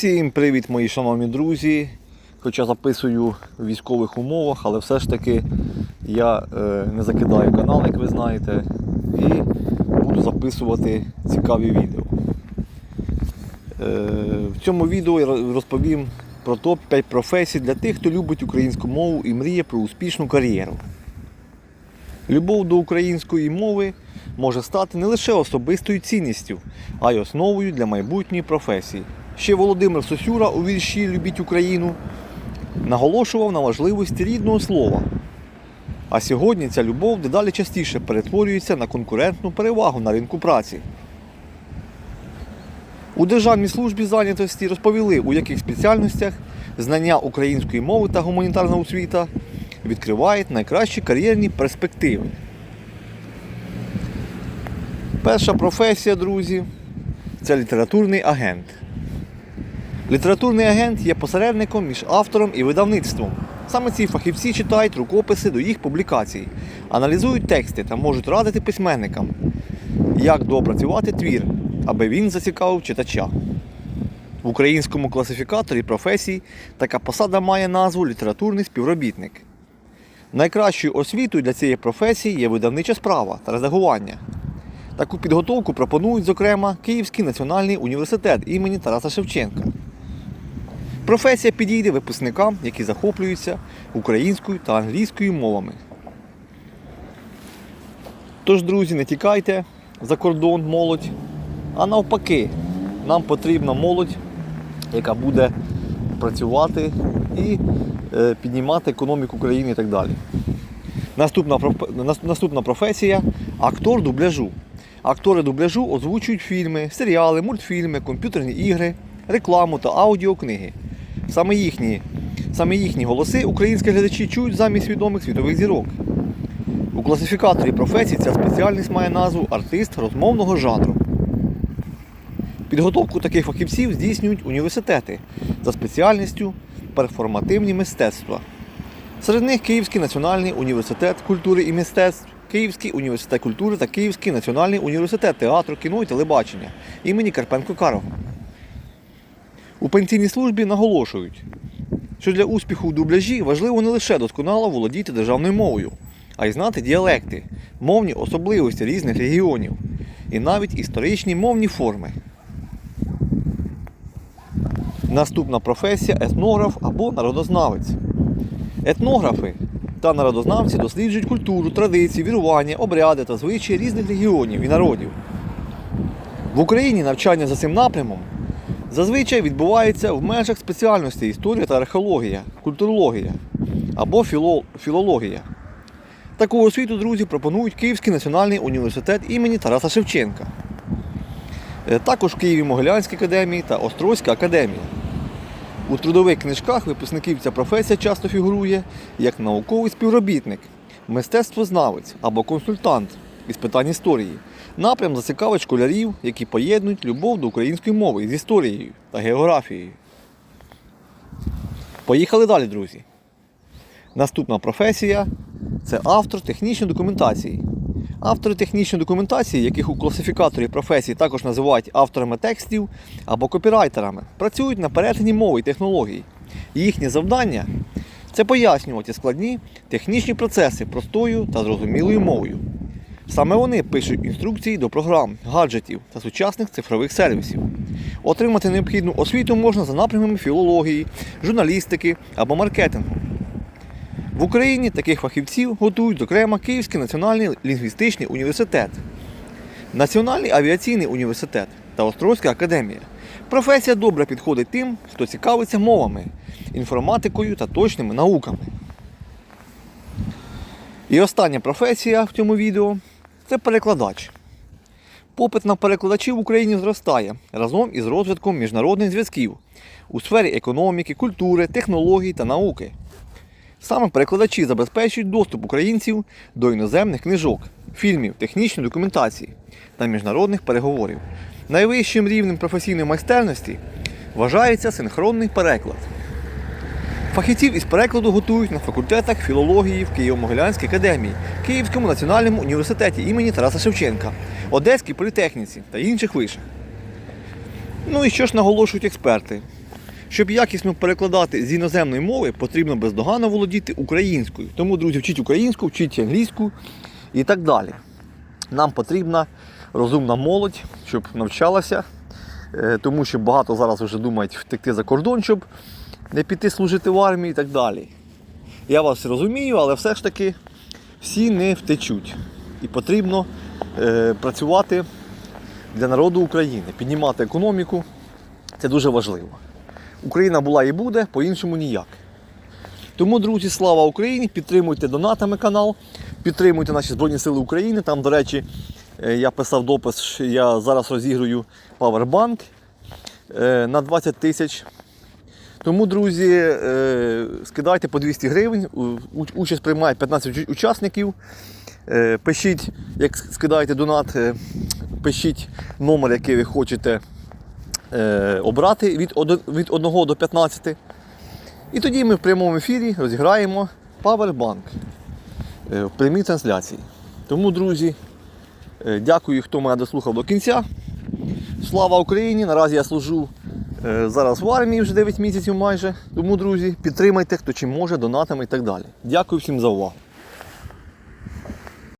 Всім привіт, мої шановні друзі. Хоча записую в військових умовах, але все ж таки я е, не закидаю канал, як ви знаєте, і буду записувати цікаві відео. Е, в цьому відео я розповім про топ-5 професій для тих, хто любить українську мову і мріє про успішну кар'єру. Любов до української мови може стати не лише особистою цінністю, а й основою для майбутньої професії. Ще Володимир Сосюра у вірші Любіть Україну наголошував на важливості рідного слова. А сьогодні ця любов дедалі частіше перетворюється на конкурентну перевагу на ринку праці. У Державній службі зайнятості розповіли, у яких спеціальностях знання української мови та гуманітарна освіта відкривають найкращі кар'єрні перспективи. Перша професія, друзі, це літературний агент. Літературний агент є посередником між автором і видавництвом. Саме ці фахівці читають рукописи до їх публікацій, аналізують тексти та можуть радити письменникам, як доопрацювати твір, аби він зацікавив читача. В українському класифікаторі професій така посада має назву літературний співробітник. Найкращою освітою для цієї професії є видавнича справа та редагування. Таку підготовку пропонують, зокрема, Київський національний університет імені Тараса Шевченка. Професія підійде випускникам, які захоплюються українською та англійською мовами. Тож, друзі, не тікайте за кордон молодь, а навпаки, нам потрібна молодь, яка буде працювати і е, піднімати економіку країни і так далі. Наступна, наступна професія актор дубляжу. Актори дубляжу озвучують фільми, серіали, мультфільми, комп'ютерні ігри, рекламу та аудіокниги. Саме їхні, саме їхні голоси українські глядачі чують замість відомих світових зірок. У класифікаторі професій ця спеціальність має назву артист розмовного жанру. Підготовку таких фахівців здійснюють університети за спеціальністю перформативні мистецтва. Серед них Київський національний університет культури і мистецтв, Київський університет культури та Київський національний університет театру, кіно і телебачення імені Карпенко Карого. У пенсійній службі наголошують, що для успіху в дубляжі важливо не лише досконало володіти державною мовою, а й знати діалекти, мовні особливості різних регіонів і навіть історичні мовні форми. Наступна професія етнограф або народознавець. Етнографи та народознавці досліджують культуру, традиції, вірування, обряди та звичаї різних регіонів і народів. В Україні навчання за цим напрямом зазвичай відбувається в межах спеціальності історія та археологія, культурологія або філо- філологія. Таку освіту, друзі, пропонують Київський національний університет імені Тараса Шевченка. Е, Також Києві Могилянській академії та Острозька академія. У трудових книжках випускників ця професія часто фігурує як науковий співробітник, мистецтвознавець або консультант із питань історії. Напрям зацікавить школярів, які поєднують любов до української мови з історією та географією. Поїхали далі, друзі. Наступна професія це автор технічної документації. Автори технічної документації, яких у класифікаторі професій також називають авторами текстів або копірайтерами, працюють на перетині мови і технологій. Їхнє завдання це пояснювати складні технічні процеси простою та зрозумілою мовою. Саме вони пишуть інструкції до програм, гаджетів та сучасних цифрових сервісів. Отримати необхідну освіту можна за напрямами філології, журналістики або маркетингу. В Україні таких фахівців готують, зокрема, Київський національний лінгвістичний університет, Національний авіаційний університет та Острозька академія. Професія добре підходить тим, хто цікавиться мовами, інформатикою та точними науками. І остання професія в цьому відео це перекладач. Попит на перекладачів в Україні зростає разом із розвитком міжнародних зв'язків у сфері економіки, культури, технологій та науки. Саме перекладачі забезпечують доступ українців до іноземних книжок, фільмів, технічної документації та міжнародних переговорів. Найвищим рівнем професійної майстерності вважається синхронний переклад. Фахівців із перекладу готують на факультетах філології в Києво-Могилянській академії, Київському національному університеті імені Тараса Шевченка, Одеській політехніці та інших вишах. Ну і що ж наголошують експерти? Щоб якісно перекладати з іноземної мови, потрібно бездоганно володіти українською. Тому, друзі, вчіть українську, вчіть англійську і так далі. Нам потрібна розумна молодь, щоб навчалася, е, тому що багато зараз вже думають втекти за кордон, щоб не піти служити в армії і так далі. Я вас розумію, але все ж таки всі не втечуть. І потрібно е, працювати для народу України, піднімати економіку. Це дуже важливо. Україна була і буде, по-іншому ніяк. Тому, друзі, слава Україні! Підтримуйте донатами канал, підтримуйте наші Збройні Сили України. Там, до речі, е, я писав допис, що я зараз розіграю павербанк на 20 тисяч. Тому, друзі, е, скидайте по 200 гривень. Участь приймає 15 учасників. Е, Пишіть, як скидаєте донат, е, пишіть номер, який ви хочете обрати від 1 до 15. І тоді ми в прямому ефірі розіграємо павербанк в прямій трансляції. Тому, друзі, дякую, хто мене дослухав до кінця. Слава Україні! Наразі я служу зараз в армії вже 9 місяців майже. Тому, друзі, підтримайте, хто чим може, донатами і так далі. Дякую всім за увагу.